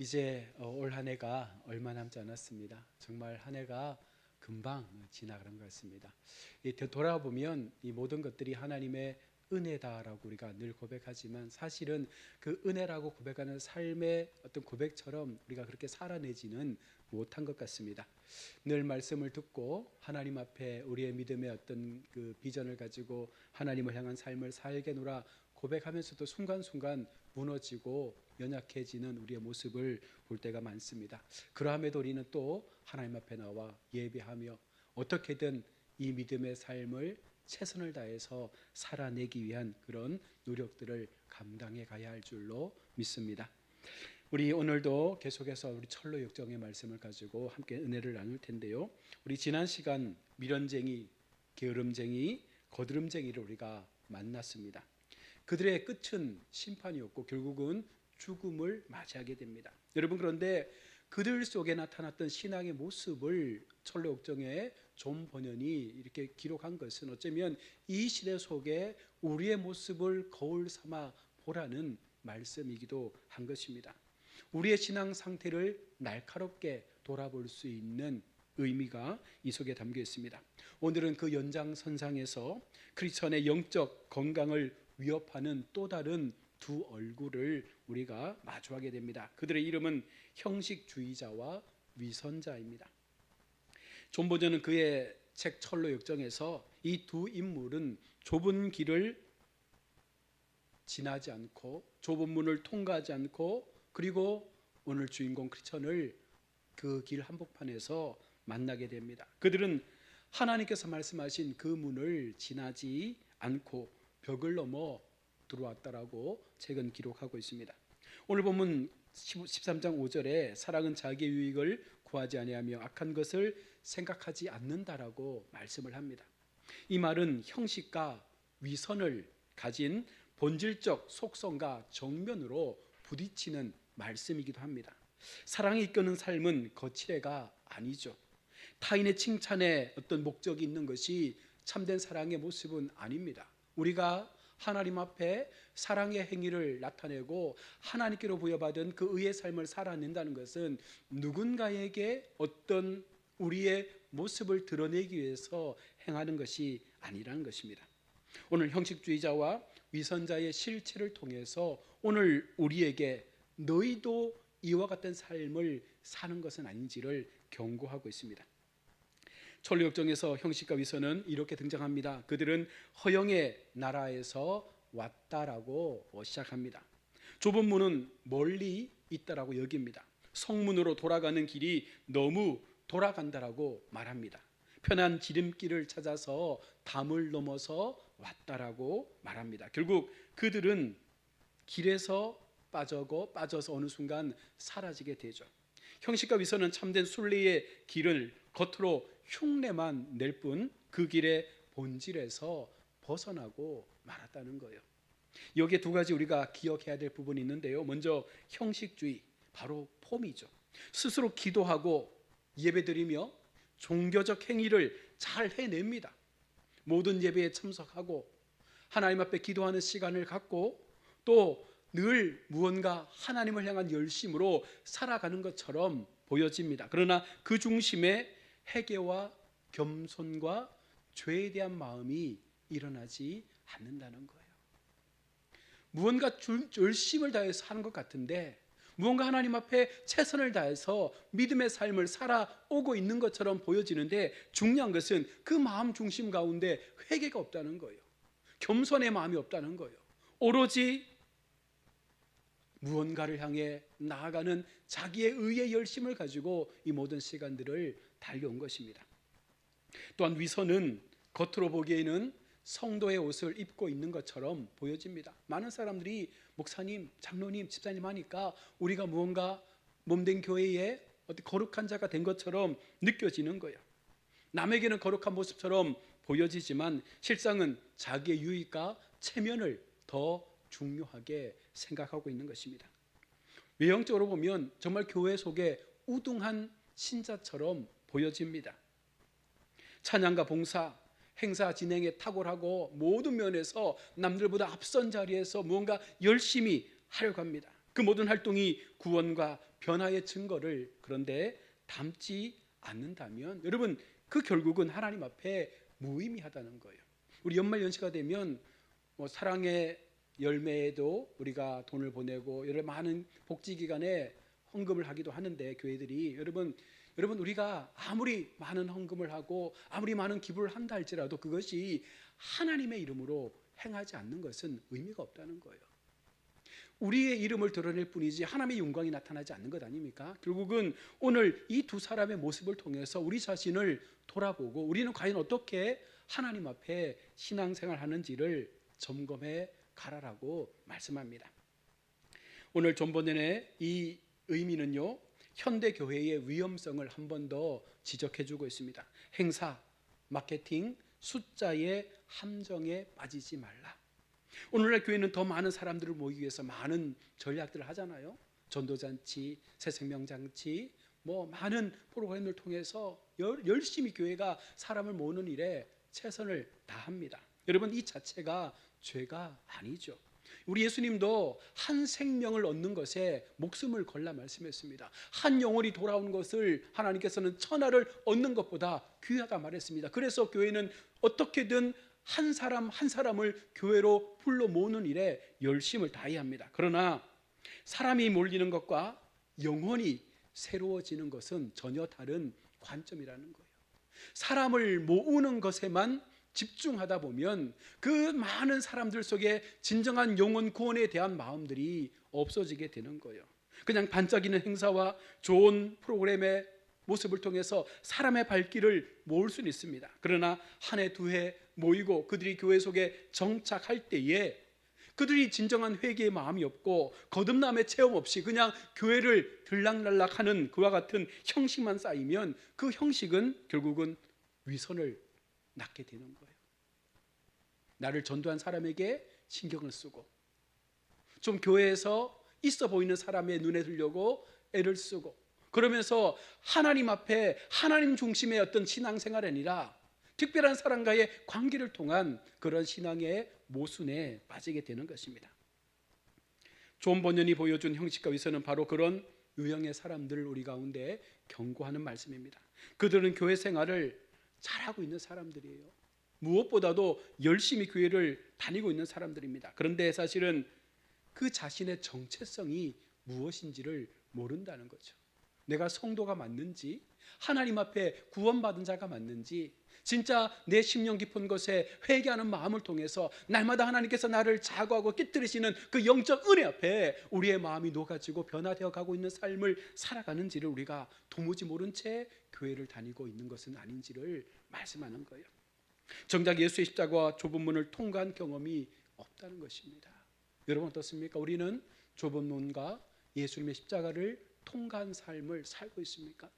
이제 어, 올한 해가 얼마 남지 않았습니다. 정말 한 해가 금방 지나가는 것 같습니다. 돌아보면 이 모든 것들이 하나님의 은혜다라고 우리가 늘 고백하지만 사실은 그 은혜라고 고백하는 삶의 어떤 고백처럼 우리가 그렇게 살아내지는 못한 것 같습니다. 늘 말씀을 듣고 하나님 앞에 우리의 믿음의 어떤 그 비전을 가지고 하나님을 향한 삶을 살게노라 고백하면서도 순간순간 무너지고 연약해지는 우리의 모습을 볼 때가 많습니다. 그러함에도 우리는 또 하나님 앞에 나와 예배하며 어떻게든 이 믿음의 삶을 최선을 다해서 살아내기 위한 그런 노력들을 감당해 가야 할 줄로 믿습니다. 우리 오늘도 계속해서 우리 철로 역정의 말씀을 가지고 함께 은혜를 나눌 텐데요. 우리 지난 시간 미련쟁이, 게으름쟁이, 거드름쟁이를 우리가 만났습니다. 그들의 끝은 심판이었고 결국은 죽음을 맞이하게 됩니다. 여러분 그런데 그들 속에 나타났던 신앙의 모습을 철로 역정의 존 번연이 이렇게 기록한 것은 어쩌면 이 시대 속에 우리의 모습을 거울 삼아 보라는 말씀이기도 한 것입니다. 우리의 신앙 상태를 날카롭게 돌아볼 수 있는 의미가 이 속에 담겨 있습니다. 오늘은 그 연장선상에서 크리스천의 영적 건강을 위협하는 또 다른 두 얼굴을 우리가 마주하게 됩니다. 그들의 이름은 형식주의자와 위선자입니다. 존 버전은 그의 책 철로 역정에서 이 두 인물은 좁은 길을 지나지 않고 좁은 문을 통과하지 않고 그리고 오늘 주인공 크리스천을 그 길 한복판에서 만나게 됩니다. 그들은 하나님께서 말씀하신 그 문을 지나지 않고 벽을 넘어 들어왔다라고 책은 기록하고 있습니다. 오늘 본문 13장 5절에 사랑은 자기의 유익을 구하지 아니하며 악한 것을 생각하지 않는다라고 말씀을 합니다. 이 말은 형식과 위선을 가진 본질적 속성과 정면으로 부딪히는 말씀이기도 합니다. 사랑이 이끄는 삶은 거칠애가 아니죠. 타인의 칭찬에 어떤 목적이 있는 것이 참된 사랑의 모습은 아닙니다. 우리가 하나님 앞에 사랑의 행위를 나타내고 하나님께로 부여받은 그 의의 삶을 살아낸다는 것은 누군가에게 어떤 우리의 모습을 드러내기 위해서 행하는 것이 아니라는 것입니다. 오늘 형식주의자와 위선자의 실체를 통해서 오늘 우리에게 너희도 이와 같은 삶을 사는 것은 아닌지를 경고하고 있습니다. 천리역정에서 형식과 위선은 이렇게 등장합니다. 그들은 허영의 나라에서 왔다라고 시작합니다. 좁은 문은 멀리 있다라고 여깁니다. 성문으로 돌아가는 길이 너무 돌아간다라고 말합니다. 편한 지름길을 찾아서 담을 넘어서 왔다라고 말합니다. 결국 그들은 길에서 빠져고 빠져서 어느 순간 사라지게 되죠. 형식과 위선은 참된 순리의 길을 겉으로 흉내만 낼 뿐 그 길의 본질에서 벗어나고 말았다는 거예요. 여기에 두 가지 우리가 기억해야 될 부분이 있는데요. 먼저 형식주의, 바로 폼이죠. 스스로 기도하고 예배드리며 종교적 행위를 잘 해냅니다. 모든 예배에 참석하고 하나님 앞에 기도하는 시간을 갖고 또 늘 무언가 하나님을 향한 열심으로 살아가는 것처럼 보여집니다. 그러나 그 중심에 회개와 겸손과 죄에 대한 마음이 일어나지 않는다는 거예요. 무언가 줄- 열심을 다해서 하는 것 같은데 무언가 하나님 앞에 최선을 다해서 믿음의 삶을 살아오고 있는 것처럼 보여지는데 중요한 것은 그 마음 중심 가운데 회개가 없다는 거예요. 겸손의 마음이 없다는 거예요. 오로지 무언가를 향해 나아가는 자기의 의의 열심을 가지고 이 모든 시간들을 달려온 것입니다. 또한 위선은 겉으로 보기에는 성도의 옷을 입고 있는 것처럼 보여집니다. 많은 사람들이 목사님, 장로님, 집사님 하니까 우리가 무언가 몸된 교회에 어떤 거룩한 자가 된 것처럼 느껴지는 거예요. 남에게는 거룩한 모습처럼 보여지지만 실상은 자기의 유익과 체면을 더 중요하게 생각하고 있는 것입니다. 외형적으로 보면 정말 교회 속에 우등한 신자처럼 보여집니다. 찬양과 봉사, 행사 진행에 탁월하고 모든 면에서 남들보다 앞선 자리에서 무언가 열심히 하려고 합니다. 그 모든 활동이 구원과 변화의 증거를 그런데 담지 않는다면 여러분 그 결국은 하나님 앞에 무의미하다는 거예요. 우리 연말 연시가 되면 뭐 사랑의 열매에도 우리가 돈을 보내고 여러 많은 복지 기관에 헌금을 하기도 하는데 교회들이 여러분 여러분 우리가 아무리 많은 헌금을 하고 아무리 많은 기부를 한다 할지라도 그것이 하나님의 이름으로 행하지 않는 것은 의미가 없다는 거예요. 우리의 이름을 드러낼 뿐이지 하나님의 영광이 나타나지 않는 것 아닙니까? 결국은 오늘 이 두 사람의 모습을 통해서 우리 자신을 돌아보고 우리는 과연 어떻게 하나님 앞에 신앙생활 하는지를 점검해 가라라고 말씀합니다. 오늘 존버nen의 이 의미는요. 현대 교회의 위험성을 한 번 더 지적해 주고 있습니다. 행사, 마케팅, 숫자의 함정에 빠지지 말라. 오늘날 교회는 더 많은 사람들을 모이기 위해서 많은 전략들을 하잖아요. 전도잔치, 새 생명잔치, 뭐 많은 프로그램을 통해서 열, 열심히 교회가 사람을 모으는 일에 최선을 다합니다. 여러분 이 자체가 죄가 아니죠. 우리 예수님도 한 생명을 얻는 것에 목숨을 걸라 말씀했습니다. 한 영혼이 돌아오는 것을 하나님께서는 천하를 얻는 것보다 귀하다 말했습니다. 그래서 교회는 어떻게든 한 사람 한 사람을 교회로 불러 모으는 일에 열심을 다해야 합니다. 그러나 사람이 몰리는 것과 영혼이 새로워지는 것은 전혀 다른 관점이라는 거예요. 사람을 모으는 것에만 집중하다 보면 그 많은 사람들 속에 진정한 영혼 구원에 대한 마음들이 없어지게 되는 거예요. 그냥 반짝이는 행사와 좋은 프로그램의 모습을 통해서 사람의 발길을 모을 수는 있습니다. 그러나 한 해 두 해 모이고 그들이 교회 속에 정착할 때에 그들이 진정한 회개의 마음이 없고 거듭남의 체험 없이 그냥 교회를 들락날락하는 그와 같은 형식만 쌓이면 그 형식은 결국은 위선을 낳게 되는 거예요. 나를 전도한 사람에게 신경을 쓰고 좀 교회에서 있어 보이는 사람의 눈에 들려고 애를 쓰고 그러면서 하나님 앞에 하나님 중심의 어떤 신앙생활이 아니라 특별한 사람과의 관계를 통한 그런 신앙의 모순에 빠지게 되는 것입니다. 존 번연이 보여준 형식과 위선은 바로 그런 유형의 사람들을 우리 가운데 경고하는 말씀입니다. 그들은 교회 생활을 잘하고 있는 사람들이에요. 무엇보다도 열심히 교회를 다니고 있는 사람들입니다. 그런데 사실은 그 자신의 정체성이 무엇인지를 모른다는 거죠. 내가 성도가 맞는지, 하나님 앞에 구원받은 자가 맞는지, 진짜 내 심령 깊은 것에 회개하는 마음을 통해서 날마다 하나님께서 나를 자고하고 깨뜨리시는 그 영적 은혜 앞에 우리의 마음이 녹아지고 변화되어 가고 있는 삶을 살아가는지를 우리가 도무지 모른 채 교회를 다니고 있는 것은 아닌지를 말씀하는 거예요. 정작 예수의 십자가와 좁은 문을 통과한 경험이 없다는 것입니다. 여러분 어떻습니까? 우리는 좁은 문과 예수님의 십자가를 통과한 삶을 살고 있습니까?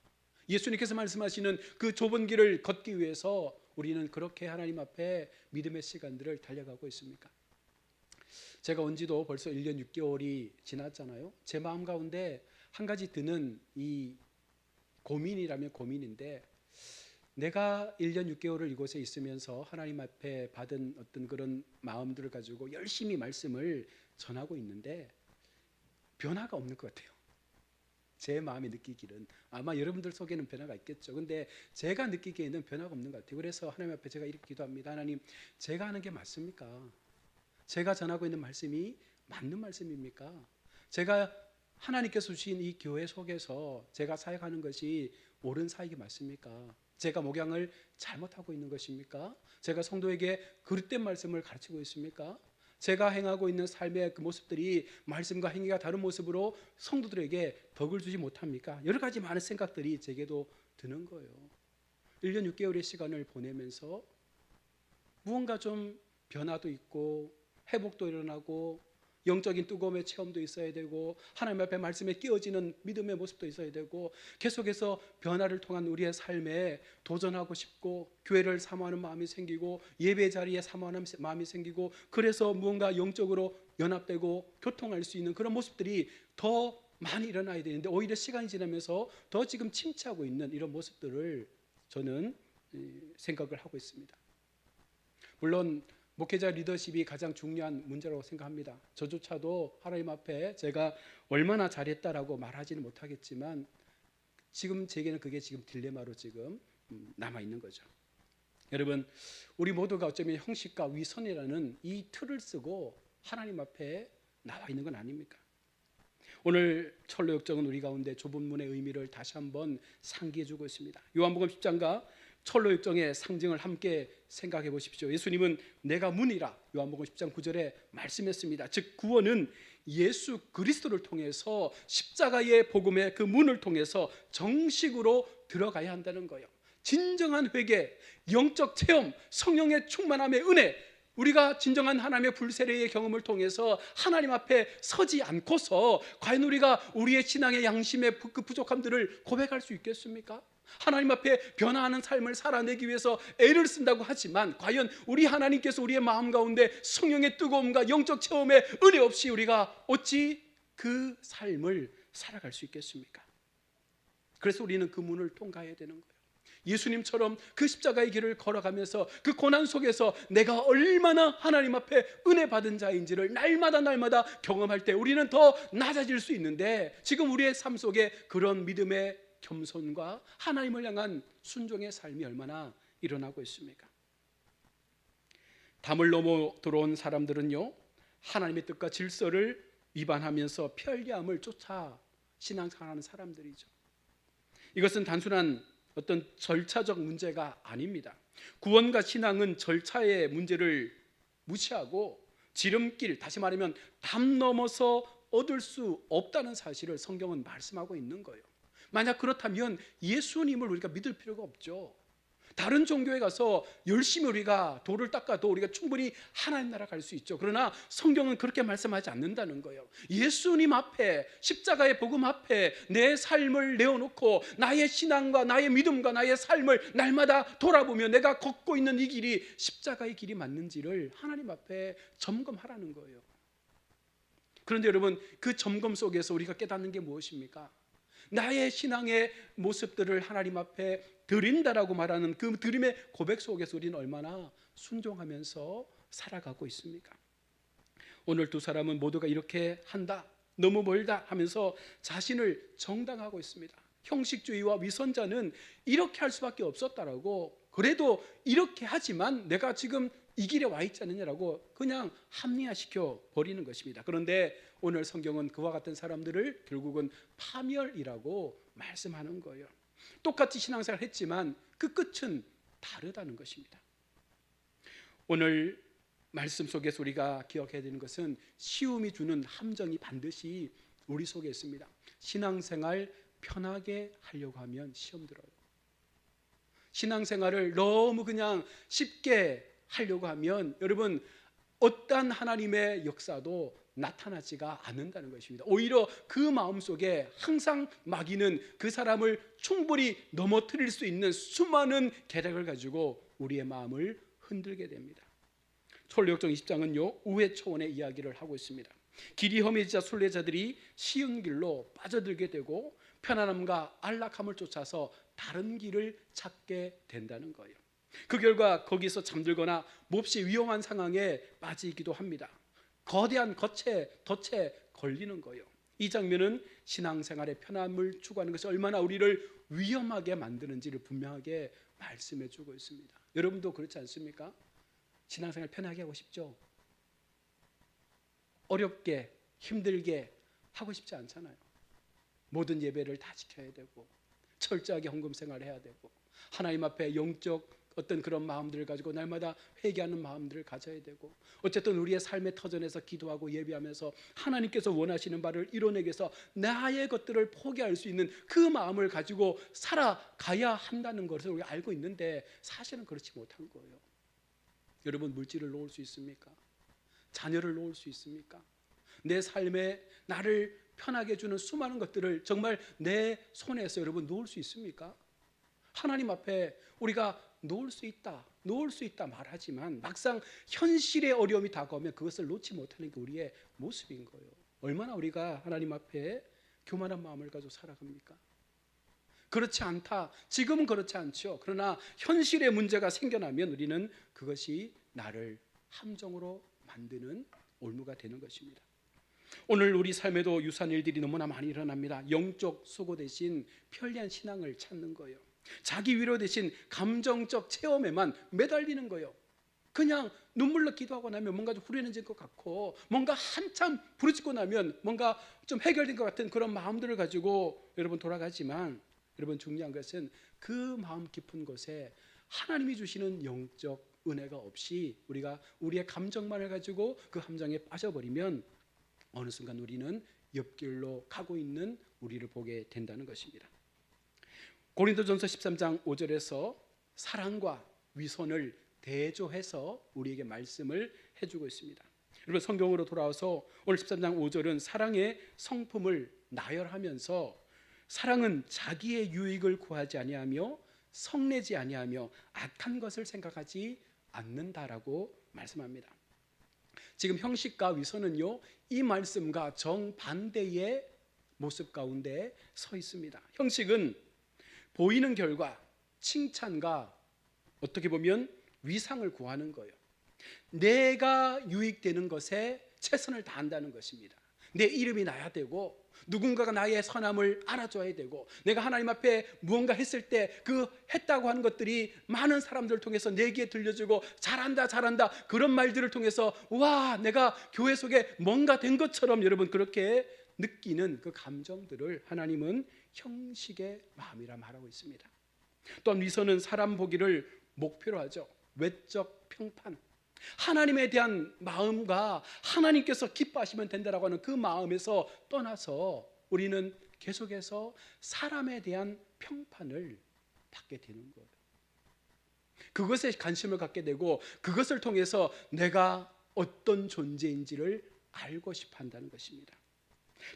예수님께서 말씀하시는 그 좁은 길을 걷기 위해서 우리는 그렇게 하나님 앞에 믿음의 시간들을 달려가고 있습니까? 제가 온 지도 벌써 1년 6개월이 지났잖아요. 제 마음 가운데 한 가지 드는 이 고민이라면 고민인데 내가 1년 6개월을 이곳에 있으면서 하나님 앞에 받은 어떤 그런 마음들을 가지고 열심히 말씀을 전하고 있는데 변화가 없는 것 같아요. 제 마음이 느끼기는 아마 여러분들 속에는 변화가 있겠죠. 근데 제가 느끼기에는 변화가 없는 것 같아요. 그래서 하나님 앞에 제가 이렇게 기도합니다. 하나님, 제가 하는 게 맞습니까? 제가 전하고 있는 말씀이 맞는 말씀입니까? 제가 하나님께서 주신 이 교회 속에서 제가 사역하는 것이 옳은 사역이 맞습니까? 제가 목양을 잘못하고 있는 것입니까? 제가 성도에게 그릇된 말씀을 가르치고 있습니까? 제가 행하고 있는 삶의 그 모습들이 말씀과 행위가 다른 모습으로 성도들에게 덕을 주지 못합니까? 여러 가지 많은 생각들이 제게도 드는 거예요. 1년 6개월의 시간을 보내면서 무언가 좀 변화도 있고 회복도 일어나고 영적인 뜨거움의 체험도 있어야 되고 하나님 앞에 말씀에 끼어지는 믿음의 모습도 있어야 되고 계속해서 변화를 통한 우리의 삶에 도전하고 싶고 교회를 사모하는 마음이 생기고 예배 자리에 사모하는 마음이 생기고 그래서 무언가 영적으로 연합되고 교통할 수 있는 그런 모습들이 더 많이 일어나야 되는데 오히려 시간이 지나면서 더 지금 침체하고 있는 이런 모습들을 저는 생각을 하고 있습니다. 물론 목회자 리더십이 가장 중요한 문제라고 생각합니다. 저조차도 하나님 앞에 제가 얼마나 잘했다라고 말하지는 못하겠지만 지금 제게는 그게 지금 딜레마로 지금 음, 남아 있는 거죠. 여러분, 우리 모두가 어쩌면 형식과 위선이라는 이 틀을 쓰고 하나님 앞에 나와 있는 건 아닙니까? 오늘 철로 역정은 우리 가운데 좁은 문의 의미를 다시 한번 상기해 주고 있습니다. 요한복음 10장과 철로 역정의 상징을 함께 생각해 보십시오. 예수님은 내가 문이라 요한복음 10장 9절에 말씀했습니다. 즉 구원은 예수 그리스도를 통해서 십자가의 복음의 그 문을 통해서 정식으로 들어가야 한다는 거예요. 진정한 회개, 영적 체험, 성령의 충만함의 은혜, 우리가 진정한 하나님의 불세례의 경험을 통해서 하나님 앞에 서지 않고서 과연 우리가 우리의 신앙의 양심의 그 부족함들을 고백할 수 있겠습니까? 하나님 앞에 변화하는 삶을 살아내기 위해서 애를 쓴다고 하지만 과연 우리 하나님께서 우리의 마음 가운데 성령의 뜨거움과 영적 체험의 은혜 없이 우리가 어찌 그 삶을 살아갈 수 있겠습니까? 그래서 우리는 그 문을 통과해야 되는 거예요. 예수님처럼 그 십자가의 길을 걸어가면서 그 고난 속에서 내가 얼마나 하나님 앞에 은혜 받은 자인지를 날마다 날마다 경험할 때 우리는 더 낮아질 수 있는데 지금 우리의 삶 속에 그런 믿음의 겸손과 하나님을 향한 순종의 삶이 얼마나 일어나고 있습니까? 담을 넘어 들어온 사람들은요 하나님의 뜻과 질서를 위반하면서 편리함을 쫓아 신앙생활하는 사람들이죠. 이것은 단순한 어떤 절차적 문제가 아닙니다. 구원과 신앙은 절차의 문제를 무시하고 지름길, 다시 말하면 담 넘어서 얻을 수 없다는 사실을 성경은 말씀하고 있는 거예요. 만약 그렇다면 예수님을 우리가 믿을 필요가 없죠. 다른 종교에 가서 열심히 우리가 돌을 닦아도 우리가 충분히 하나님 나라 갈 수 있죠. 그러나 성경은 그렇게 말씀하지 않는다는 거예요. 예수님 앞에 십자가의 복음 앞에 내 삶을 내어놓고 나의 신앙과 나의 믿음과 나의 삶을 날마다 돌아보며 내가 걷고 있는 이 길이 십자가의 길이 맞는지를 하나님 앞에 점검하라는 거예요. 그런데 여러분 그 점검 속에서 우리가 깨닫는 게 무엇입니까? 나의 신앙의 모습들을 하나님 앞에 드린다라고 말하는 그 드림의 고백 속에서 우리는 얼마나 순종하면서 살아가고 있습니까? 오늘 두 사람은 모두가 이렇게 한다. 너무 멀다 하면서 자신을 정당하고 있습니다. 형식주의와 위선자는 이렇게 할 수밖에 없었다라고 그래도 이렇게 하지만 내가 지금 이 길에 와 있지 않느냐라고 그냥 합리화시켜 버리는 것입니다. 그런데 오늘 성경은 그와 같은 사람들을 결국은 파멸이라고 말씀하는 거예요. 똑같이 신앙생활 했지만 그 끝은 다르다는 것입니다. 오늘 말씀 속에서 우리가 기억해야 되는 것은 시움이 주는 함정이 반드시 우리 속에 있습니다. 신앙생활 편하게 하려고 하면 시험 들어요. 신앙생활을 너무 그냥 쉽게 하려고 하면 여러분 어떠한 하나님의 역사도 나타나지가 않는다는 것입니다. 오히려 그 마음 속에 항상 마귀는 그 사람을 충분히 넘어뜨릴 수 있는 수많은 계략을 가지고 우리의 마음을 흔들게 됩니다. 솔력정 20장은요 우회 초원의 이야기를 하고 있습니다. 길이 험해지자 순례자들이 쉬운 길로 빠져들게 되고 편안함과 안락함을 쫓아서 다른 길을 찾게 된다는 거예요. 그 결과 거기서 잠들거나 몹시 위험한 상황에 빠지기도 합니다. 거대한 거체, 덫에 걸리는 거예요. 이 장면은 신앙생활의 편함을 추구하는 것이 얼마나 우리를 위험하게 만드는지를 분명하게 말씀해 주고 있습니다. 여러분도 그렇지 않습니까? 신앙생활 편하게 하고 싶죠? 어렵게, 힘들게 하고 싶지 않잖아요. 모든 예배를 다 지켜야 되고, 철저하게 헌금 생활을 해야 되고, 하나님 앞에 영적 어떤 그런 마음들을 가지고 날마다 회개하는 마음들을 가져야 되고 어쨌든 우리의 삶의 터전에서 기도하고 예배하면서 하나님께서 원하시는 바를 이뤄내기 위해서 나의 것들을 포기할 수 있는 그 마음을 가지고 살아가야 한다는 것을 우리가 알고 있는데 사실은 그렇지 못한 거예요. 여러분 물질을 놓을 수 있습니까? 자녀를 놓을 수 있습니까? 내 삶에 나를 편하게 주는 수많은 것들을 정말 내 손에서 여러분 놓을 수 있습니까? 하나님 앞에 우리가 놓을 수 있다, 놓을 수 있다 말하지만 막상 현실의 어려움이 다가오면 그것을 놓지 못하는 게 우리의 모습인 거예요. 얼마나 우리가 하나님 앞에 교만한 마음을 가지고 살아갑니까? 그렇지 않다. 지금은 그렇지 않죠. 그러나 현실의 문제가 생겨나면 우리는 그것이 나를 함정으로 만드는 올무가 되는 것입니다. 오늘 우리 삶에도 유사한 일들이 너무나 많이 일어납니다. 영적 수고 대신 편리한 신앙을 찾는 거예요. 자기 위로 대신 감정적 체험에만 매달리는 거예요. 그냥 눈물로 기도하고 나면 뭔가 좀 후련해질 것 같고 뭔가 한참 부르짖고 나면 뭔가 좀 해결된 것 같은 그런 마음들을 가지고 여러분 돌아가지만 여러분 중요한 것은 그 마음 깊은 곳에 하나님이 주시는 영적 은혜가 없이 우리가 우리의 감정만을 가지고 그 함정에 빠져버리면 어느 순간 우리는 옆길로 가고 있는 우리를 보게 된다는 것입니다. 고린도전서 13장 5절에서 사랑과 위선을 대조해서 우리에게 말씀을 해주고 있습니다. 여러분 성경으로 돌아와서 오늘 13장 5절은 사랑의 성품을 나열하면서 사랑은 자기의 유익을 구하지 아니하며 성내지 아니하며 악한 것을 생각하지 않는다라고 말씀합니다. 지금 형식과 위선은요 이 말씀과 정반대의 모습 가운데 서 있습니다. 형식은 보이는 결과 칭찬과 어떻게 보면 위상을 구하는 거예요. 내가 유익되는 것에 최선을 다한다는 것입니다. 내 이름이 나야 되고 누군가가 나의 선함을 알아줘야 되고 내가 하나님 앞에 무언가 했을 때 그 했다고 하는 것들이 많은 사람들을 통해서 내게 들려주고 잘한다 잘한다 그런 말들을 통해서 와 내가 교회 속에 뭔가 된 것처럼 여러분 그렇게 느끼는 그 감정들을 하나님은 형식의 마음이라 말하고 있습니다. 또한 위선은 사람 보기를 목표로 하죠. 외적 평판. 하나님에 대한 마음과 하나님께서 기뻐하시면 된다라고 하는 그 마음에서 떠나서 우리는 계속해서 사람에 대한 평판을 받게 되는 거예요. 그것에 관심을 갖게 되고 그것을 통해서 내가 어떤 존재인지를 알고 싶어 한다는 것입니다.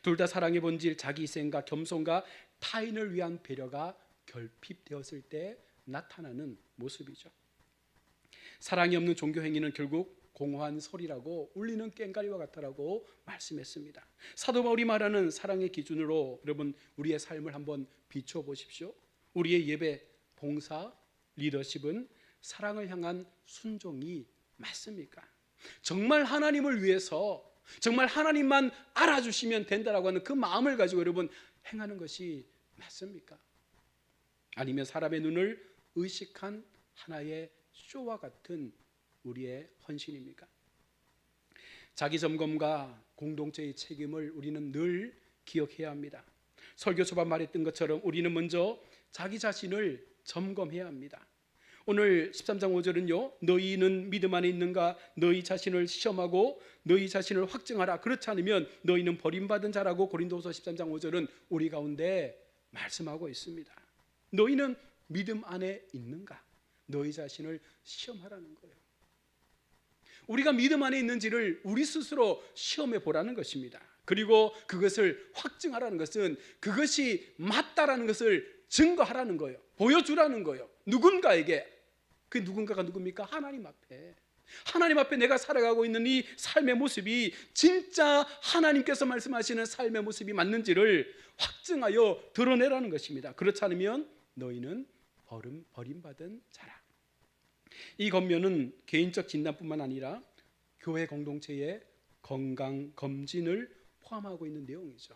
둘 다 사랑의 본질, 자기 희생과 겸손과 타인을 위한 배려가 결핍되었을 때 나타나는 모습이죠. 사랑이 없는 종교 행위는 결국 공허한 소리라고 울리는 꽹가리와 같다라고 말씀했습니다. 사도 바울이 말하는 사랑의 기준으로 여러분 우리의 삶을 한번 비춰 보십시오. 우리의 예배, 봉사, 리더십은 사랑을 향한 순종이 맞습니까? 정말 하나님을 위해서 정말 하나님만 알아주시면 된다라고 하는 그 마음을 가지고 여러분 행하는 것이 맞습니까? 아니면 사람의 눈을 의식한 하나의 쇼와 같은 우리의 헌신입니까? 자기 점검과 공동체의 책임을 우리는 늘 기억해야 합니다. 설교 초반 말했던 것처럼 우리는 먼저 자기 자신을 점검해야 합니다. 오늘 13장 5절은요. 너희는 믿음 안에 있는가 너희 자신을 시험하고 너희 자신을 확증하라. 그렇지 않으면 너희는 버림받은 자라고 고린도서 13장 5절은 우리 가운데 말씀하고 있습니다. 너희는 믿음 안에 있는가? 너희 자신을 시험하라는 거예요. 우리가 믿음 안에 있는지를 우리 스스로 시험해 보라는 것입니다. 그리고 그것을 확증하라는 것은 그것이 맞다라는 것을 증거하라는 거예요. 보여주라는 거예요. 누군가에게 그 누군가가 누굽니까? 하나님 앞에. 하나님 앞에 내가 살아가고 있는 이 삶의 모습이 진짜 하나님께서 말씀하시는 삶의 모습이 맞는지를 확증하여 드러내라는 것입니다. 그렇지 않으면 너희는 버림 버림받은 자라. 이 권면은 개인적 진단뿐만 아니라 교회 공동체의 건강 검진을 포함하고 있는 내용이죠.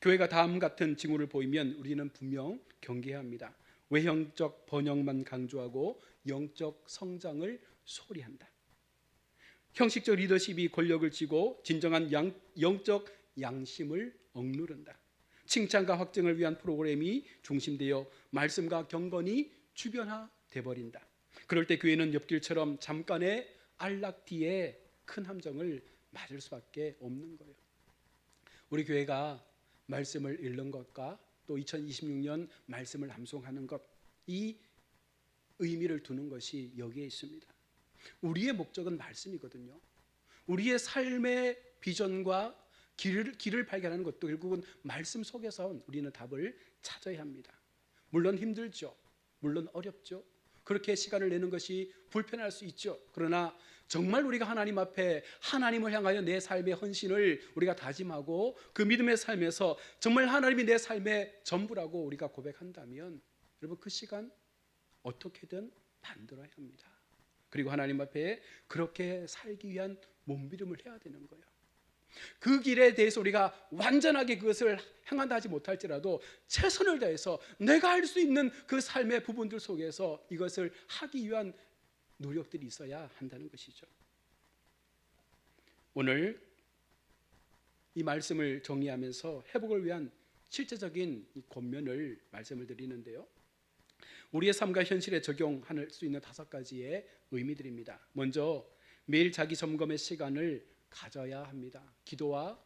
교회가 다음 같은 징후를 보이면 우리는 분명 경계해야 합니다. 외형적 번영만 강조하고 영적 성장을 소리한다. 형식적 리더십이 권력을 쥐고 진정한 양, 영적 양심을 억누른다. 칭찬과 확증을 위한 프로그램이 중심되어 말씀과 경건이 주변화돼 버린다. 그럴 때 교회는 옆길처럼 잠깐의 안락 뒤에 큰 함정을 맞을 수밖에 없는 거예요. 우리 교회가 말씀을 읽는 것과 또 2026년 말씀을 암송하는 것 이 의미를 두는 것이 여기에 있습니다. 우리의 목적은 말씀이거든요. 우리의 삶의 비전과 길을, 길을 발견하는 것도 결국은 말씀 속에서 우리는 답을 찾아야 합니다. 물론 힘들죠. 물론 어렵죠. 그렇게 시간을 내는 것이 불편할 수 있죠. 그러나 정말 우리가 하나님 앞에 하나님을 향하여 내 삶의 헌신을 우리가 다짐하고 그 믿음의 삶에서 정말 하나님이 내 삶의 전부라고 우리가 고백한다면 여러분 그 시간 어떻게든 만들어야 합니다. 그리고 하나님 앞에 그렇게 살기 위한 몸부림을 해야 되는 거예요. 그 길에 대해서 우리가 완전하게 그것을 행한다 하지 못할지라도 최선을 다해서 내가 할 수 있는 그 삶의 부분들 속에서 이것을 하기 위한 노력들이 있어야 한다는 것이죠. 오늘 이 말씀을 정리하면서 회복을 위한 실제적인 이 권면을 말씀을 드리는데요. 우리의 삶과 현실에 적용할 수 있는 다섯 가지의 의미들입니다. 먼저 매일 자기 점검의 시간을 가져야 합니다. 기도와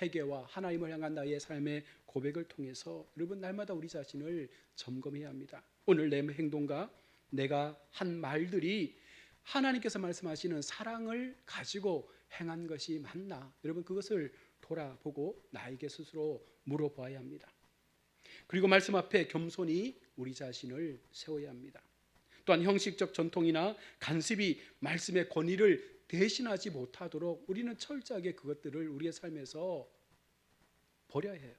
회개와 하나님을 향한 나의 삶의 고백을 통해서 여러분 날마다 우리 자신을 점검해야 합니다. 오늘 내 행동과 내가 한 말들이 하나님께서 말씀하시는 사랑을 가지고 행한 것이 맞나? 여러분 그것을 돌아보고 나에게 스스로 물어봐야 합니다. 그리고 말씀 앞에 겸손히 우리 자신을 세워야 합니다. 또한 형식적 전통이나 간섭이 말씀의 권위를 대신하지 못하도록 우리는 철저하게 그것들을 우리의 삶에서 버려야 해요.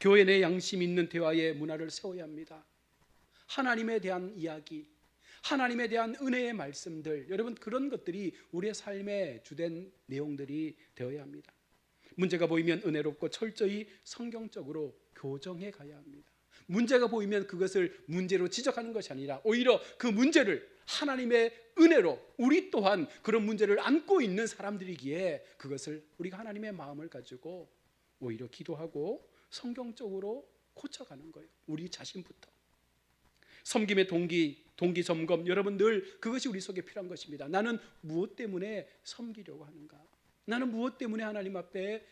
교회 내 양심 있는 대화의 문화를 세워야 합니다. 하나님에 대한 이야기, 하나님에 대한 은혜의 말씀들, 여러분 그런 것들이 우리의 삶의 주된 내용들이 되어야 합니다. 문제가 보이면 은혜롭고 철저히 성경적으로 교정해 가야 합니다. 문제가 보이면 그것을 문제로 지적하는 것이 아니라 오히려 그 문제를 하나님의 은혜로 우리 또한 그런 문제를 안고 있는 사람들이기에 그것을 우리가 하나님의 마음을 가지고 오히려 기도하고 성경적으로 고쳐가는 거예요. 우리 자신부터. 섬김의 동기, 동기 점검 여러분 늘 그것이 우리 속에 필요한 것입니다. 나는 무엇 때문에 섬기려고 하는가? 나는 무엇 때문에 하나님 앞에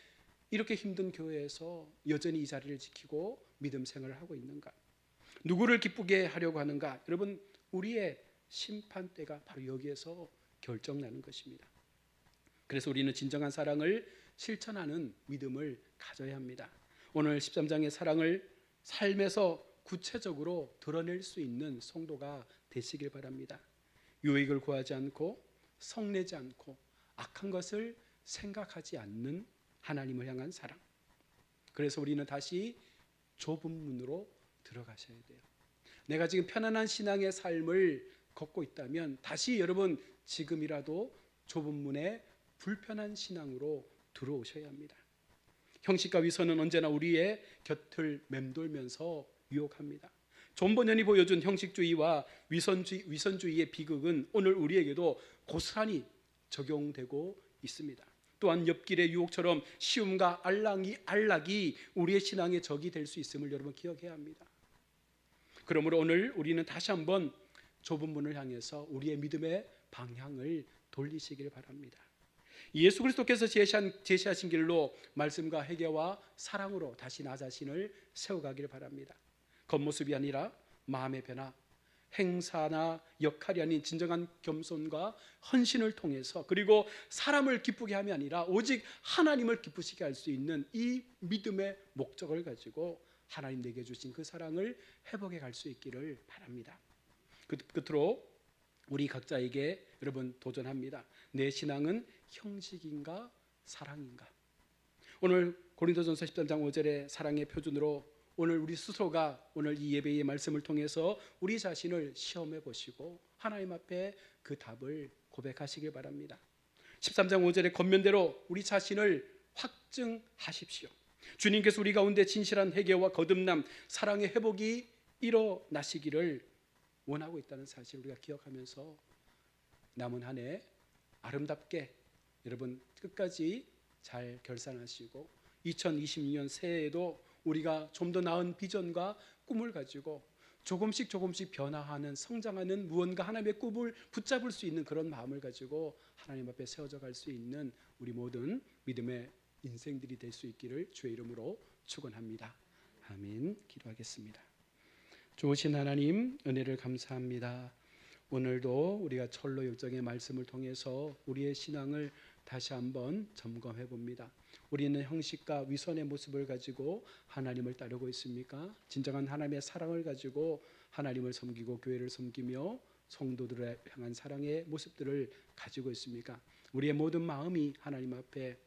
이렇게 힘든 교회에서 여전히 이 자리를 지키고 믿음 생활을 하고 있는가? 누구를 기쁘게 하려고 하는가? 여러분 우리의 심판 때가 바로 여기에서 결정나는 것입니다. 그래서 우리는 진정한 사랑을 실천하는 믿음을 가져야 합니다. 오늘 13장의 사랑을 삶에서 구체적으로 드러낼 수 있는 성도가 되시길 바랍니다. 유익을 구하지 않고 성내지 않고 악한 것을 생각하지 않는 하나님을 향한 사랑. 그래서 우리는 다시 좁은 문으로 들어가셔야 돼요. 내가 지금 편안한 신앙의 삶을 걷고 있다면 다시 여러분 지금이라도 좁은 문에 불편한 신앙으로 들어오셔야 합니다. 형식과 위선은 언제나 우리의 곁을 맴돌면서 유혹합니다. 존 번연이 보여준 형식주의와 위선주의, 위선주의의 비극은 오늘 우리에게도 고스란히 적용되고 있습니다. 또한 옆길의 유혹처럼 시움과 알랑이 안락이 우리의 신앙의 적이 될 수 있음을 여러분 기억해야 합니다. 그러므로 오늘 우리는 다시 한번 좁은 문을 향해서 우리의 믿음의 방향을 돌리시길 바랍니다. 예수 그리스도께서 제시한, 제시하신 길로 말씀과 회개와 사랑으로 다시 나 자신을 세워가길 바랍니다. 겉모습이 아니라 마음의 변화, 행사나 역할이 아닌 진정한 겸손과 헌신을 통해서 그리고 사람을 기쁘게 함이 아니라 오직 하나님을 기쁘시게 할 수 있는 이 믿음의 목적을 가지고 하나님 내게 주신 그 사랑을 회복해 갈 수 있기를 바랍니다. 끝으로 우리 각자에게 여러분 도전합니다. 내 신앙은 형식인가 사랑인가? 오늘 고린도전서 13장 5절의 사랑의 표준으로 오늘 우리 스스로가 오늘 이 예배의 말씀을 통해서 우리 자신을 시험해 보시고 하나님 앞에 그 답을 고백하시길 바랍니다. 13장 5절의 겉면대로 우리 자신을 확증하십시오. 주님께서 우리 가운데 진실한 회개와 거듭남, 사랑의 회복이 일어나시기를 원하고 있다는 사실 우리가 기억하면서 남은 한 해 아름답게 여러분 끝까지 잘 결산하시고 2026년 새해에도 우리가 좀 더 나은 비전과 꿈을 가지고 조금씩 조금씩 변화하는 성장하는 무언가 하나님의 꿈을 붙잡을 수 있는 그런 마음을 가지고 하나님 앞에 세워져 갈 수 있는 우리 모든 믿음의 인생들이 될 수 있기를 주의 이름으로 축원합니다. 아멘. 기도하겠습니다. 좋으신 하나님 은혜를 감사합니다. 오늘도 우리가 철로 역정의 말씀을 통해서 우리의 신앙을 다시 한번 점검해 봅니다. 우리는 형식과 위선의 모습을 가지고 하나님을 따르고 있습니까? 진정한 하나님의 사랑을 가지고 하나님을 섬기고 교회를 섬기며 성도들을 향한 사랑의 모습들을 가지고 있습니까? 우리의 모든 마음이 하나님 앞에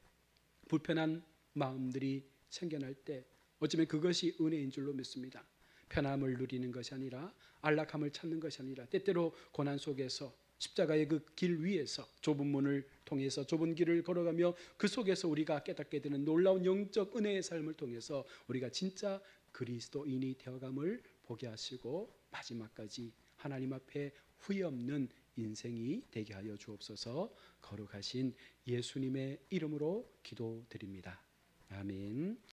불편한 마음들이 생겨날 때 어쩌면 그것이 은혜인 줄로 믿습니다. 편함을 누리는 것이 아니라 안락함을 찾는 것이 아니라 때때로 고난 속에서 십자가의 그 길 위에서 좁은 문을 통해서 좁은 길을 걸어가며 그 속에서 우리가 깨닫게 되는 놀라운 영적 은혜의 삶을 통해서 우리가 진짜 그리스도인이 되어감을 보게 하시고 마지막까지 하나님 앞에 후회 없는 인생이 되게 하여 주옵소서 거룩하신 예수님의 이름으로 기도드립니다. 아멘.